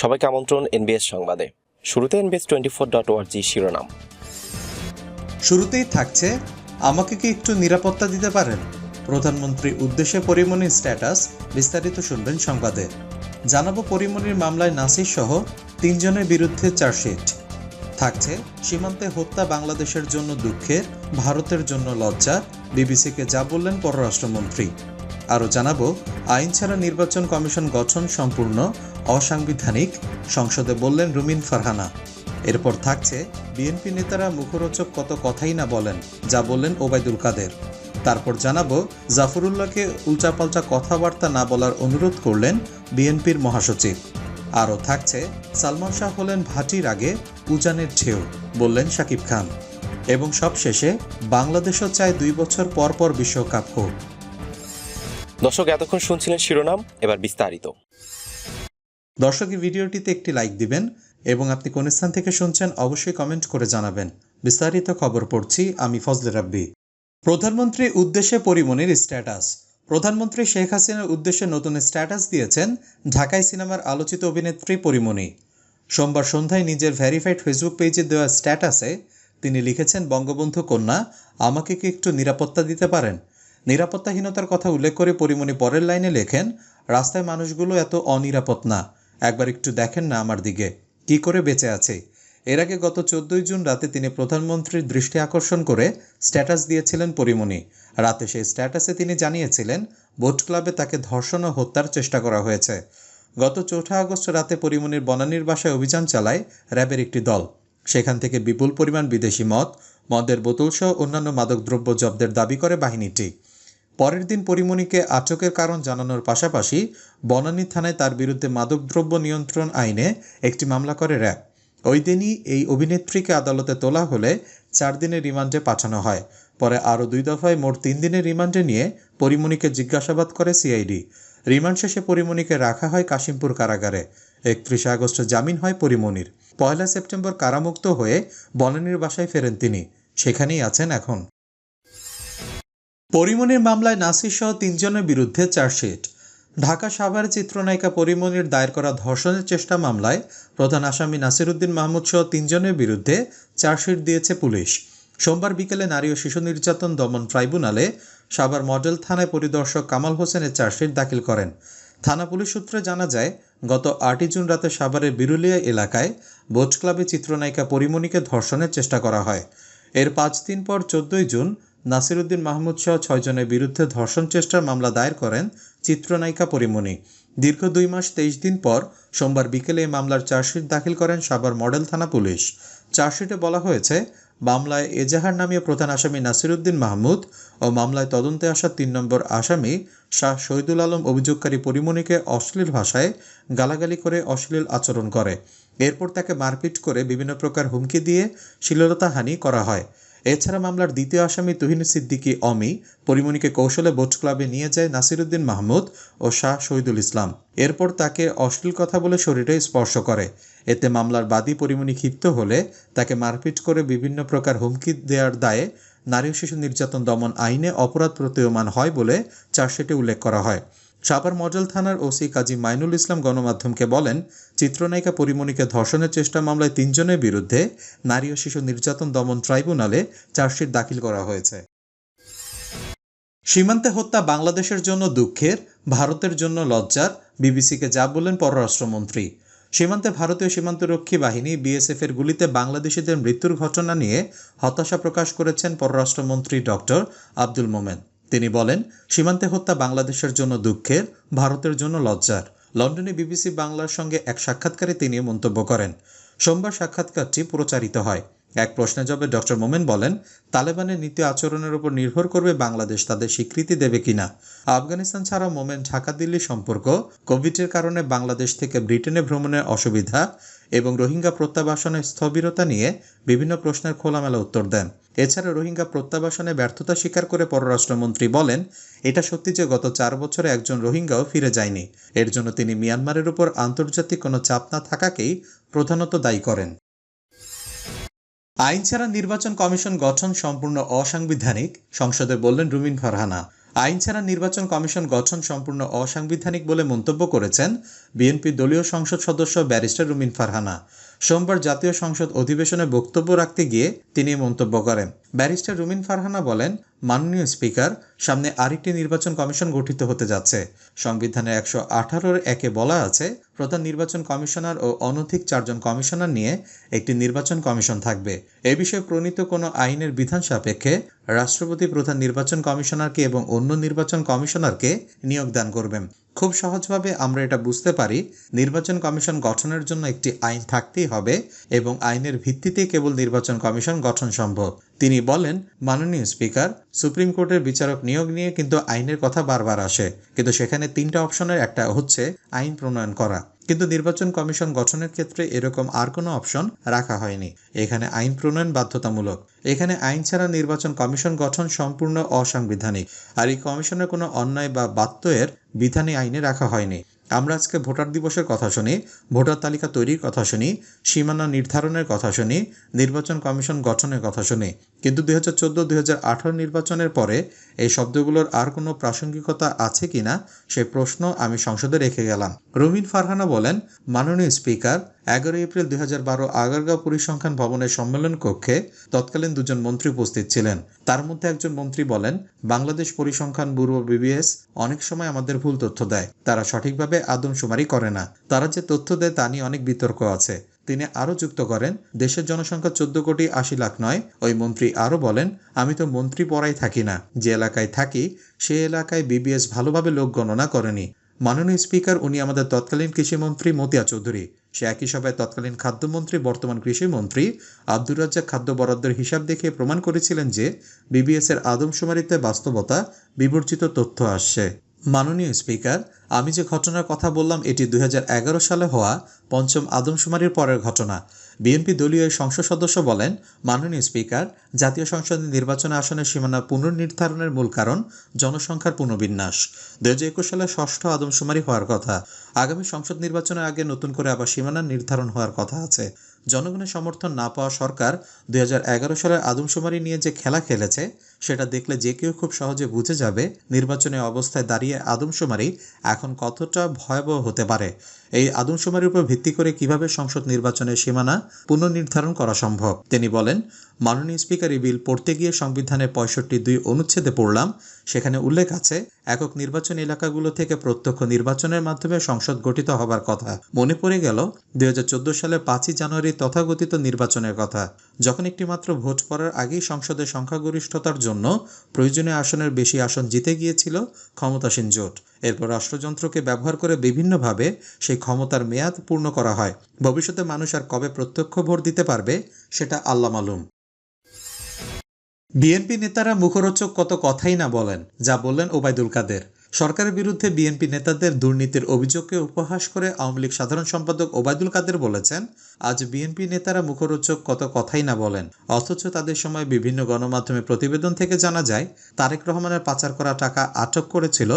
সবাইকে আমন্ত্রণ এনবিএস সংবাদে। শুরুতে এনবিএস টোয়েন্টি ফোর ডট ওয়ার্জি শিরোনাম। শুরুতেই থাকছে, আমাকে কি একটু নিরাপত্তা দিতে পারেন? প্রধানমন্ত্রী উদ্দেশ্যে পরিমণির স্ট্যাটাস, বিস্তারিত শুনবেন সংবাদে। জানাব পরিমণির মামলায় নাসির সহ তিনজনের বিরুদ্ধে চার্জশিট। থাকছে, সীমান্তে হত্যা বাংলাদেশের জন্য দুঃখের, ভারতের জন্য লজ্জা, বিবিসিকে যা বললেন পররাষ্ট্রমন্ত্রী। আরও জানাব, আইন ছাড়া নির্বাচন কমিশন গঠন সম্পূর্ণ অসাংবিধানিক, সংসদে বললেন রুমিন ফারহানা। এরপর থাকছে, বিএনপি নেতারা মুখরোচক কত কথাই না বলেন, যা বললেন ওবায়দুল কাদের। তারপর জানাব, জাফরুল্লাহকে উল্টাপাল্টা কথাবার্তা না বলার অনুরোধ করলেন বিএনপির মহাসচিব। আরও থাকছে, সালমান শাহ হলেন ভাটির আগে উজানের ঢেউ, বললেন শাকিব খান। এবং সবশেষে, বাংলাদেশও চায় দুই বছর পর পর বিশ্বকাপ হোক। দর্শক, এতক্ষণ শুনছিলেন শিরোনাম, এবার বিস্তারিত। দর্শক, এই ভিডিওটিতে একটি লাইক দিবেন এবং আপনি কোন স্থান থেকে শুনছেন অবশ্যই কমেন্ট করে জানাবেন। বিস্তারিত খবর পড়ছি আমি ফজলে রাব্বি। প্রধানমন্ত্রী উদ্দেশ্যে পরিমণির স্ট্যাটাস। প্রধানমন্ত্রী শেখ হাসিনার উদ্দেশ্যে নতুন স্ট্যাটাস দিয়েছেন ঢাকাই সিনেমার আলোচিত অভিনেত্রী পরিমণি। সোমবার সন্ধ্যায় নিজের ভেরিফাইড ফেসবুক পেজে দেওয়া স্ট্যাটাসে তিনি লিখেছেন, বঙ্গবন্ধু কন্যা, আমাকে কি একটু নিরাপত্তা দিতে পারেন? নিরাপত্তাহীনতার কথা উল্লেখ করে পরিমণি পরের লাইনে লেখেন, রাস্তায় মানুষগুলো এত অনিরাপদ না। একবার একটু দেখেন না আমার দিকে। কি করে বেঁচে আছে? এর আগে গত চোদ্দই জুন রাতে তিনি প্রধানমন্ত্রীর দৃষ্টি আকর্ষণ করে স্ট্যাটাস দিয়েছিলেন পরিমণি। রাতে সেই স্ট্যাটাসে তিনি জানিয়েছিলেন, বোট ক্লাবে তাকে ধর্ষণ ও হত্যার চেষ্টা করা হয়েছে। গত চৌঠা আগস্ট রাতে পরিমণির বনানীর বাসায় অভিযান চালায় র্যাবের একটি দল। সেখান থেকে বিপুল পরিমাণ বিদেশি মদ, মদের বোতলসহ অন্যান্য মাদকদ্রব্য জব্দের দাবি করে বাহিনীটি। পরের দিন পরিমণিকে আটকের কারণ জানানোর পাশাপাশি বনানী থানায় তার বিরুদ্ধে মাদকদ্রব্য নিয়ন্ত্রণ আইনে একটি মামলা করে র্যাব। ওই দিনই এই অভিনেত্রীকে আদালতে তোলা হলে চার দিনের রিমান্ডে পাঠানো হয়। পরে আরও দুই দফায় মোট তিন দিনের রিমান্ডে নিয়ে পরিমণিকে জিজ্ঞাসাবাদ করে সিআইডি। রিমান্ড শেষে পরিমণিকে রাখা হয় কাশিমপুর কারাগারে। একত্রিশে আগস্ট জামিন হয় পরিমণির। পয়লা সেপ্টেম্বর কারামুক্ত হয়ে বনানীর বাসায় ফেরেন তিনি। সেখানেই আছেন এখন। পরিমণির মামলায় নাসির সহ তিনজনের বিরুদ্ধে চার্জশিট। ঢাকা সাভার চিত্রনায়িকা পরিমণির দায়ের করা ধর্ষণের চেষ্টা মামলায় প্রধান আসামি নাসিরুদ্দিন মাহমুদ সহ তিনজনের বিরুদ্ধে চার্জশিট দিয়েছে পুলিশ। সোমবার বিকেলে নারী ও শিশু নির্যাতন দমন ট্রাইব্যুনালে সাভার মডেল থানায় পরিদর্শক কামাল হোসেনের চার্জশিট দাখিল করেন। থানা পুলিশ সূত্রে জানা যায়, গত আটই জুন রাতে সাভারের বিরুলিয়া এলাকায় বোট ক্লাবে চিত্রনায়িকা পরিমণিকে ধর্ষণের চেষ্টা করা হয়। এর পাঁচ দিন পর চোদ্দই জুন নাসিরুদ্দিন মাহমুদ সহ ছয়জনের বিরুদ্ধে ধর্ষণ চেষ্টার মামলা দায়ের করেন চিত্রনায়িকা পরিমণি। দীর্ঘ দুই মাস তেইশ দিন পর সোমবার বিকেলে এই মামলার চার্জশিট দাখিল করেন সাভার মডেল থানা পুলিশ। চার্জশিটে বলা হয়েছে, মামলায় এজাহার নামীয় প্রধান আসামি নাসিরুদ্দিন মাহমুদ ও মামলায় তদন্তে আসা তিন নম্বর আসামি শাহ শহীদুল আলম অভিযোগকারী পরিমণিকে অশ্লীল ভাষায় গালাগালি করে অশ্লীল আচরণ করে। এরপর তাকে মারপিট করে বিভিন্ন প্রকার হুমকি দিয়ে শ্লীলতাহানি করা হয়। এছাড়া মামলার দ্বিতীয় আসামি তুহিন সিদ্দিকী অমি, পরিমণিকে কৌশলে বোট ক্লাবে নিয়ে যায় নাসিরুদ্দিন মাহমুদ ও শাহ শহীদুল ইসলাম। এরপর তাকে অশ্লীল কথা বলে শরীরে স্পর্শ করে। এতে মামলার বাদী পরিমণি ক্ষিপ্ত হলে তাকে মারপিট করে বিভিন্ন প্রকার হুমকি দেওয়ার দায়ে নারী শিশু নির্যাতন দমন আইনে অপরাধ প্রতীয়মান হয় বলে চার্জশিটে উল্লেখ করা হয়। সাভার মডেল থানার ওসি কাজী মাইনুল ইসলাম গণমাধ্যমকে বলেন, চিত্রনায়িকা পরিমণিকে ধর্ষণের চেষ্টা মামলায় তিনজনের বিরুদ্ধে নারী ও শিশু নির্যাতন দমন ট্রাইব্যুনালে চার্জশিট দাখিল করা হয়েছে। সীমান্তে হত্যা বাংলাদেশের জন্য দুঃখের, ভারতের জন্য লজ্জার, বিবিসিকে যা বললেন পররাষ্ট্রমন্ত্রী। সীমান্তে ভারতীয় সীমান্তরক্ষী বাহিনী বিএসএফ এর গুলিতে বাংলাদেশিদের মৃত্যুর ঘটনা নিয়ে হতাশা প্রকাশ করেছেন পররাষ্ট্রমন্ত্রী ডক্টর আব্দুল মোমেন। তিনি বলেন, সীমান্তে হত্যা বাংলাদেশের জন্য দুঃখের, ভারতের জন্য লজ্জার। লন্ডনে বিবিসি বাংলার সঙ্গে এক সাক্ষাৎকারে তিনি মন্তব্য করেন, সোমবার সাক্ষাৎকারটি প্রচারিত হয়। এক প্রশ্নে জবাবে ডক্টর মোমেন বলেন, তালেবানের নীতি আচরণের উপর নির্ভর করবে বাংলাদেশ তাদের স্বীকৃতি দেবে কিনা। আফগানিস্তান ছাড়াও মোমেন ঢাকা দিল্লি সম্পর্ক, কোভিডের কারণে বাংলাদেশ থেকে ব্রিটেনে ভ্রমণের অসুবিধা এবং রোহিঙ্গা প্রত্যাবাসনের স্থবিরতা নিয়ে বিভিন্ন প্রশ্নের খোলামেলা উত্তর দেন। এছাড়া রোহিঙ্গা প্রত্যাবাসনে ব্যর্থতা স্বীকার করে পররাষ্ট্রমন্ত্রী বলেন, এটা সত্যি যে গত চার বছরে একজন রোহিঙ্গাও ফিরে যায়নি। এর জন্য তিনি মিয়ানমারের উপর আন্তর্জাতিক কোনো চাপ না থাকাকেই প্রধানত দায়ী করেন। আইন ছাড়া নির্বাচন কমিশন গঠন সম্পূর্ণ অসাংবিধানিক, সংসদে বললেন রুমিন ফারহানা। আইন ছাড়া নির্বাচন কমিশন গঠন সম্পূর্ণ অসাংবিধানিক বলে মন্তব্য করেছেন বিএনপি দলীয় সংসদ সদস্য ব্যারিস্টার রুমিন ফারহানা। সোমবার জাতীয় সংসদ অধিবেশনে বক্তব্য রাখতে গিয়ে তিনি মন্তব্য করেন। ব্যারিস্টার রুমিন ফারহানা বলেন, মাননীয় স্পিকার, সামনে আরেকটি নির্বাচন কমিশন গঠিত হতে যাচ্ছে। সংবিধানের একশো আঠারোর একে বলা আছে, প্রধান নির্বাচন কমিশনার ও অনধিক চারজন কমিশনার নিয়ে একটি নির্বাচন কমিশন থাকবে। এ বিষয়ে প্রণীত কোনো আইনের বিধান সাপেক্ষে রাষ্ট্রপতি প্রধান নির্বাচন কমিশনারকে এবং অন্য নির্বাচন কমিশনারকে নিয়োগ দান করবেন। খুব সহজভাবে আমরা এটা বুঝতে পারি। নির্বাচন কমিশন গঠনের জন্য একটি আইন থাকতেই হবে এবং আইনের ভিত্তিতে কেবল নির্বাচন কমিশন গঠন সম্ভব। তিনি বলেন, মাননীয় স্পিকার, সুপ্রিম কোর্টের বিচারক নিয়োগ নিয়ে কিন্তু আইনের কথা বারবার আসে। কিন্তু সেখানে তিনটা অপশনের একটা হচ্ছে আইন প্রণয়ন করা। কিন্তু নির্বাচন কমিশন গঠনের ক্ষেত্রে এরকম আর কোনো অপশন রাখা হয়নি। এখানে আইন প্রণয়ন বাধ্যতামূলক। এখানে আইন ছাড়া নির্বাচন কমিশন গঠন সম্পূর্ণ অসাংবিধানিক। আর এই কমিশনের কোনো অন্যায় বা বাত্যয়ের বিধানে আইনে রাখা হয়নি। আমরা আজকে ভোটার দিবসের কথা শুনি, ভোটার তালিকা তৈরির কথা শুনি, সীমানা নির্ধারণের কথা শুনি, নির্বাচন কমিশন গঠনের কথা শুনি। কিন্তু দুই হাজার চোদ্দ নির্বাচনের পরে এই শব্দগুলোর আর কোনো প্রাসঙ্গিকতা আছে কিনা সে প্রশ্ন আমি সংসদে রেখে গেলাম। রুমিন ফারহানা বলেন, মাননীয় স্পিকার, এগারোই এপ্রিল দুই হাজার বারো আগারগাঁও পরিসংখ্যান ভবনের সম্মেলন কক্ষে তৎকালীন দুজন মন্ত্রী উপস্থিত ছিলেন। তার মধ্যে একজন মন্ত্রী বলেন, বাংলাদেশ পরিসংখ্যান ব্যুরো বিবিএস অনেক সময় আমাদের ভুল তথ্য দেয়। তারা সঠিকভাবে আদমশুমারি করে না। তারা যে তথ্য দেয় তা নিয়ে অনেক বিতর্ক আছে। তিনি আরও যুক্ত করেন, দেশের জনসংখ্যা চোদ্দ কোটি আশি লাখ নয়। ওই মন্ত্রী আরও বলেন, আমি তো মন্ত্রী পড়াই থাকি না। যে এলাকায় থাকি, সে এলাকায় বিবিএস ভালোভাবে লোক গণনা করেনি। মাননীয় স্পিকার, উনি আমাদের তৎকালীন কৃষিমন্ত্রী মতিয়া চৌধুরী। সে একই সভায় তৎকালীন খাদ্যমন্ত্রী, বর্তমান কৃষিমন্ত্রী আব্দুর রাজ্জাক খাদ্য বরাদ্দের হিসাব দেখিয়ে প্রমাণ করেছিলেন যে বিবিএস এর আদমশুমারিতে বাস্তবতা বিবর্জিত তথ্য আসছে। মাননীয় স্পিকার, আমি যে ঘটনার কথা বললাম এটি দুই হাজার এগারো সালে হওয়া পঞ্চম আদমশুমারির পরের ঘটনা। বিএনপি দলীয় সংসদ সদস্য বলেন, মাননীয় স্পিকার, জাতীয় সংসদের নির্বাচনে আসনের সীমানা পুনর্নির্ধারণের মূল কারণ জনসংখ্যার পুনর্বিন্যাস। দুই হাজার একুশ সালে ষষ্ঠ আদমশুমারি হওয়ার কথা। আগামী সংসদ নির্বাচনের আগে নতুন করে আবার সীমানা নির্ধারণ হওয়ার কথা আছে। জনগণের সমর্থন না পাওয়া সরকার দুই হাজার এগারো সালের আদমশুমারি নিয়ে যে খেলা খেলেছে সেটা দেখলে যে কেউ খুব সহজে বুঝে যাবে নির্বাচনের অবস্থায় দাঁড়িয়ে আদমশুমারি এখন কতটা ভয়াবহ হতে পারে। এই আদমশুমারির উপর ভিত্তি করে কীভাবে সংসদ নির্বাচনের সীমানা পুনর্নির্ধারণ করা সম্ভব? তিনি বলেন, মাননীয় স্পিকার এই বিল পড়তে গিয়ে সংবিধানের পঁয়ষট্টি দুই অনুচ্ছেদে পড়লাম। সেখানে উল্লেখ আছে, একক নির্বাচন এলাকাগুলো থেকে প্রত্যক্ষ নির্বাচনের মাধ্যমে সংসদ গঠিত হবার কথা। মনে পড়ে গেল, দুই হাজার চোদ্দ সালে পাঁচই জানুয়ারি তথাগতিত নির্বাচনের কথা। যখন একটি মাত্র ভোট পড়ার আগেই সংসদের সংখ্যাগরিষ্ঠতার জন্য প্রয়োজনীয় আসনের বেশি আসন জিতে গিয়েছিল ক্ষমতাসীন জোট। এরপর রাষ্ট্রযন্ত্রকে ব্যবহার করে বিভিন্নভাবে সেই ক্ষমতার মেয়াদ পূর্ণ করা হয়। ভবিষ্যতে মানুষ আর কবে প্রত্যক্ষ ভোট দিতে পারবে, সেটা আল্লাহ মালুম। বিএনপি নেতারা মুখরোচক কত কথাই না বলেন, যা বললেন ওবায়দুল কাদের। সরকারের বিরুদ্ধে বিএনপি নেতাদের দুর্নীতির অভিযোগকে উপহাস করে আওয়ামী লীগ সাধারণ সম্পাদক ওবায়দুল কাদের বলেছেন, আজ বিএনপি নেতারা মুখরোচক কত কথাই না বলেন। অথচ তাদের সময় বিভিন্ন গণমাধ্যমে প্রতিবেদন থেকে জানা যায়, তারেক রহমানের পাচার করা টাকা আটক করেছিল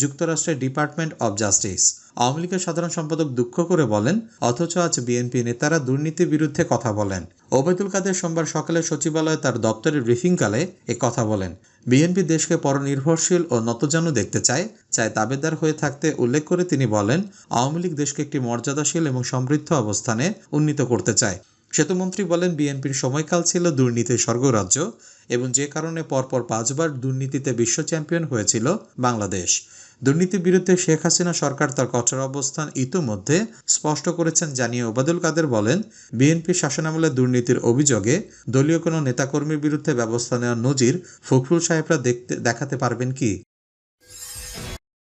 যুক্তরাষ্ট্রের ডিপার্টমেন্ট অব জাস্টিস। আওয়ামী লীগের সাধারণ সম্পাদক দুঃখ করে বলেন, অথচ আজ বিএনপি নেতারা দুর্নীতির বিরুদ্ধে কথা বলেন। ওবায়দুল কাদের সোমবার সকালে সচিবালয়ে তার দপ্তরের ব্রিফিংকালে এ কথা বলেন। বিএনপি দেশকে পরনির্ভরশীল ও নতজানু দেখতে চায় চায় তাবেদার হয়ে থাকতে উল্লেখ করে তিনি বলেন, আওয়ামী লীগ দেশকে একটি মর্যাদাশীল এবং সমৃদ্ধ অবস্থানে উন্নীত করতে চায়। সেতুমন্ত্রী বলেন, বিএনপির সময়কাল ছিল দুর্নীতির স্বর্গরাজ্য এবং যে কারণে পরপর পাঁচবার দুর্নীতিতে বিশ্ব চ্যাম্পিয়ন হয়েছিল বাংলাদেশ। দুর্নীতির বিরুদ্ধে শেখ হাসিনা সরকার তার কঠোর অবস্থান ইতোমধ্যে স্পষ্ট করেছেন, জানিয়ে ওবাদুল কাদের বলেন, বিএনপি শাসনামলে দুর্নীতির অভিযোগে দলীয় কোনো নেতাকর্মীর বিরুদ্ধে ব্যবস্থা নেওয়ার নজির ফখরুল সাহেবরা দেখতে, দেখাতে পারবেন কি?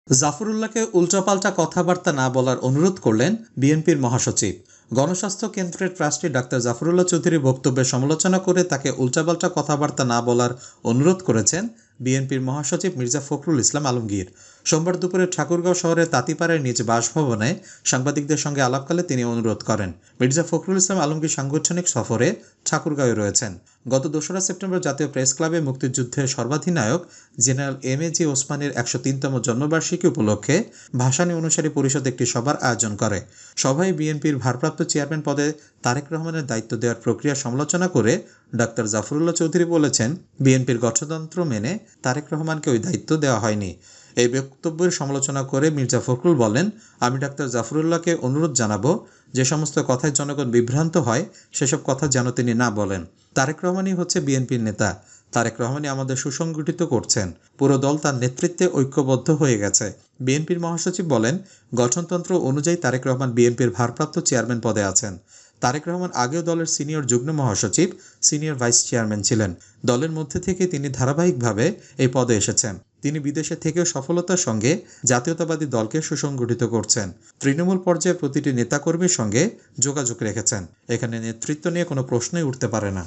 জাফরুল্লাহকে উল্টাপাল্টা কথাবার্তা না বলার অনুরোধ করলেন বিএনপির মহাসচিব। গণস্বাস্থ্য কেন্দ্রের ট্রাস্টি ডাক্তার জাফরুল্লাহ চৌধুরীর বক্তব্যের সমালোচনা করে তাকে উল্টাপাল্টা কথাবার্তা না বলার অনুরোধ করেছেন বিএনপির মহাসচিব মির্জা ফখরুল ইসলাম আলমগীর। সোমবার দুপুরে ঠাকুরগাঁও শহরের তাঁতিপাড়ায় নিজ বাসভবনে সাংবাদিকদের সঙ্গে আলাপকালে তিনি অনুরোধ করেন। মির্জা ফখরুল ইসলাম আলমগীর সাংগঠনিক সফরে ঠাকুরগাঁওয়ে রয়েছেন। গত দোসরা সেপ্টেম্বর জাতীয় প্রেস ক্লাবে মুক্তিযুদ্ধের সর্বাধিনায়ক জেনারেল এম এ জি ওসমানের একশো তিনতম জন্মবার্ষিকী উপলক্ষে ভাসানী অনুসারী পরিষদ একটি সভার আয়োজন করে। সভায় বিএনপির ভারপ্রাপ্ত চেয়ারম্যান পদে তারেক রহমানের দায়িত্ব দেওয়ার প্রক্রিয়া সমালোচনা করে ডাক্তার জাফরুল্লাহ চৌধুরী বলেছেন, বিএনপির গঠনতন্ত্র মেনে তারেক রহমানকে ওই দায়িত্ব দেওয়া হয়নি। এই বক্তব্যের সমালোচনা করে মির্জা ফখরুল বলেন, আমি ডাক্তার জাফরুল্লাহকে অনুরোধ জানাব, যে সমস্ত কথায় জনগণ বিভ্রান্ত হয়, সেসব কথা যেন তিনি না বলেন। তারেক রহমানই হচ্ছে বিএনপির নেতা। তারেক রহমানই আমাদের সুসংগঠিত করছেন। পুরো দল তার নেতৃত্বে ঐক্যবদ্ধ হয়ে গেছে। বিএনপির মহাসচিব বলেন, গঠনতন্ত্র অনুযায়ী তারেক রহমান বিএনপির ভারপ্রাপ্ত চেয়ারম্যান পদে আছেন। তারেক রহমান আগেও দলের সিনিয়র যুগ্ম মহাসচিব, সিনিয়র ভাইস চেয়ারম্যান ছিলেন। দলের মধ্যে থেকে তিনি ধারাবাহিকভাবে এই পদে এসেছেন। তিনি বিদেশে থেকেও সফলতার সঙ্গে জাতীয়তাবাদী দলকে সুসংগঠিত করছেন। তৃণমূল পর্যায়ে প্রতিটি নেতাকর্মীর সঙ্গে যোগাযোগ রেখেছেন। এখানে নেতৃত্ব নিয়ে কোনো প্রশ্নই উঠতে পারে না।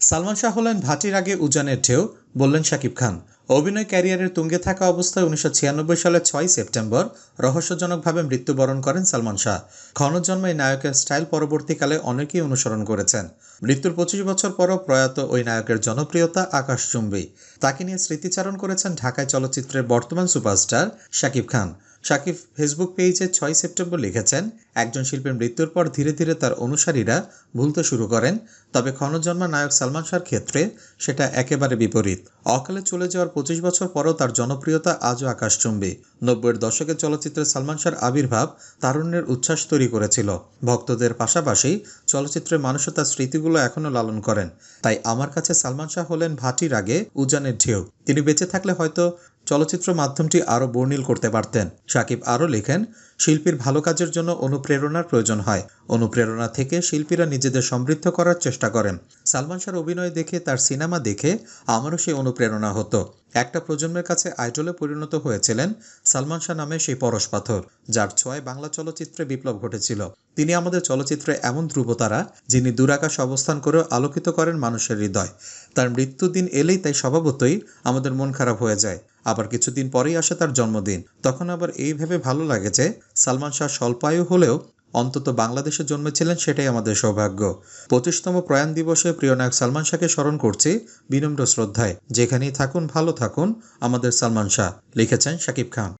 সালমান শাহ হলেন ভাটির আগে উজানের ঢেউ, বললেন শাকিব খান। অভিনয় ক্যারিয়ারের তুঙ্গে থাকা অবস্থায় উনিশশো ছিয়ানব্বই সালের ছয় সেপ্টেম্বর রহস্যজনকভাবে মৃত্যুবরণ করেন সালমান শাহ। ক্ষণজন্ম নায়কের স্টাইল পরবর্তীকালে অনেকেই অনুসরণ করেছেন। মৃত্যুর পঁচিশ বছর পরও প্রয়াত ওই নায়কের জনপ্রিয়তা আকাশ আকাশচুম্বী। তাকে নিয়ে স্মৃতিচারণ করেছেন ঢাকায় চলচ্চিত্রের বর্তমান সুপারস্টার শাকিব খান। শাকিব ফেসবুক পেজে ছয় সেপ্টেম্বর লিখেছেন, একজন শিল্পীর মৃত্যুর পর ধীরে ধীরে তার অনুসারীরা ভুলতে শুরু করেন, তবে ক্ষণজন্মা নায়ক সালমান শাহর ক্ষেত্রে সেটা একেবারে বিপরীত। অকালে চলে যাওয়ার পঁচিশ বছর পরও তার জনপ্রিয়তা আজও আকাশচুম্বী। নব্বইয়ের দশকের চলচ্চিত্রে সালমান শাহর আবির্ভাব তারুণ্যের উচ্ছ্বাস তৈরি করেছিল। ভক্তদের পাশাপাশি চলচ্চিত্রের মানুষও তার স্মৃতিগুলো এখনও লালন করেন। তাই আমার কাছে সালমান শাহ হলেন ভাটির আগে উজানের ঢেউ। তিনি বেঁচে থাকলে হয়তো চলচ্চিত্র মাধ্যমটি আরও বর্ণিল করতে পারতেন। সাকিব আরও লেখেন, শিল্পীর ভালো কাজের জন্য অনুপ্রেরণার প্রয়োজন হয়। অনুপ্রেরণা থেকে শিল্পীরা নিজেদের সমৃদ্ধ করার চেষ্টা করেন। সালমান শাহর অভিনয় দেখে তার সিনেমা দেখে আমারও সেই অনুপ্রেরণা হতো। একটা প্রজন্মের কাছে আইডলে পরিণত হয়েছিলেন সালমান শাহ নামে সেই পরশ পাথর, যার ছোঁয়ায় বাংলা চলচ্চিত্রে বিপ্লব ঘটেছিল। তিনি আমাদের চলচ্চিত্রে এমন ধ্রুবতারা, যিনি দুরাকাশ অবস্থান করেও আলোকিত করেন মানুষের হৃদয়। তার মৃত্যুদিন এলেই তাই স্বভাবতই আমাদের মন খারাপ হয়ে যায়। আবার কিছুদিন পরেই আসে তার জন্মদিন। তখন আবার এই ভেবে ভালো লাগে যে, সালমান শাহ স্বল্পায়ু হলেও অন্তত বাংলাদেশে জন্মেছিলেন সেটাই আমাদের সৌভাগ্য। পঁচিশতম প্রয়াণ দিবসে প্রিয় নায়ক সালমান শাহকে স্মরণ করছি বিনম্র শ্রদ্ধায়। যেখানেই থাকুন, ভালো থাকুন, আমাদের সালমান শাহ। লিখেছেন শাকিব খান।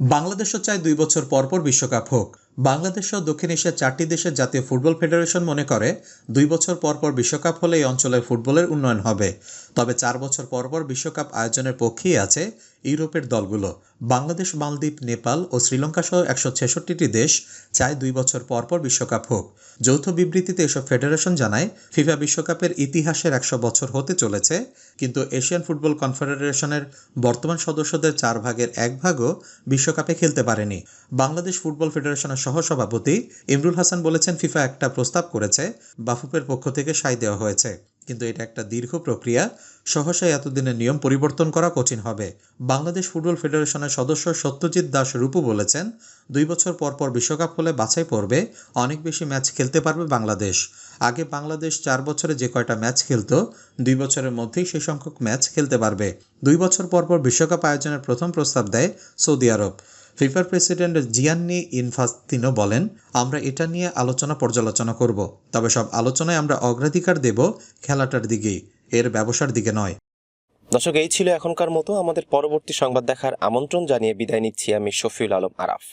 বাংলাদেশও চায় দুই বছর পরপর বিশ্বকাপ হোক। বাংলাদেশ সহ দক্ষিণ এশিয়ার চারটি দেশের জাতীয় ফুটবল ফেডারেশন মনে করে, দুই বছর পরপর বিশ্বকাপ হলে এই অঞ্চলের ফুটবলের উন্নয়ন হবে। তবে চার বছর পরপর বিশ্বকাপ আয়োজনের পক্ষেই আছে ইউরোপের দলগুলো। বাংলাদেশ, মালদ্বীপ, নেপাল ও শ্রীলঙ্কা সহ একশো ছেষট্টিটি দেশ চায় দুই বছর পরপর বিশ্বকাপ হোক। যৌথ বিবৃতিতে এসব ফেডারেশন জানায়, ফিফা বিশ্বকাপের ইতিহাসের একশো বছর হতে চলেছে, কিন্তু এশিয়ান ফুটবল কনফেডারেশনের বর্তমান সদস্যদের চার ভাগের এক ভাগও বিশ্বকাপে খেলতে পারেনি। বাংলাদেশ ফুটবল ফেডারেশনের সহসভাপতি ইমরুল হাসান বলেছেন, ফিফা একটা প্রস্তাব করেছে বাফুপের পক্ষ থেকে সায় দেওয়া হয়েছে। কিন্তু এটা একটা দীর্ঘ প্রক্রিয়া। সহসায় এতদিনের নিয়ম পরিবর্তন করা কঠিন হবে। বাংলাদেশ ফুটবল ফেডারেশনের সদস্য সত্যজিৎ দাস রূপু বলেছেন, দুই বছর পর পর বিশ্বকাপ হলে বাছাই পড়বে অনেক বেশি ম্যাচ খেলতে পারবে বাংলাদেশ। আগে বাংলাদেশ চার বছরে যে কয়টা ম্যাচ খেলতো, দুই বছরের মধ্যেই সেই সংখ্যক ম্যাচ খেলতে পারবে। দুই বছর পর পর বিশ্বকাপ আয়োজনের প্রথম প্রস্তাব দেয় সৌদি আরব। ফিফার প্রেসিডেন্ট জিয়ান্নি ইনফাস্তিনো বলেন, আমরা এটা নিয়ে আলোচনা পর্যালোচনা করব, তবে সব আলোচনায় আমরা অগ্রাধিকার দেব খেলাটার দিকেই, এর ব্যবসার দিকে নয়। দর্শক, এই ছিল এখনকার মতো। আমাদের পরবর্তী সংবাদ দেখার আমন্ত্রণ জানিয়ে বিদায় নিচ্ছি আমি শফিউল আলম আরাফ।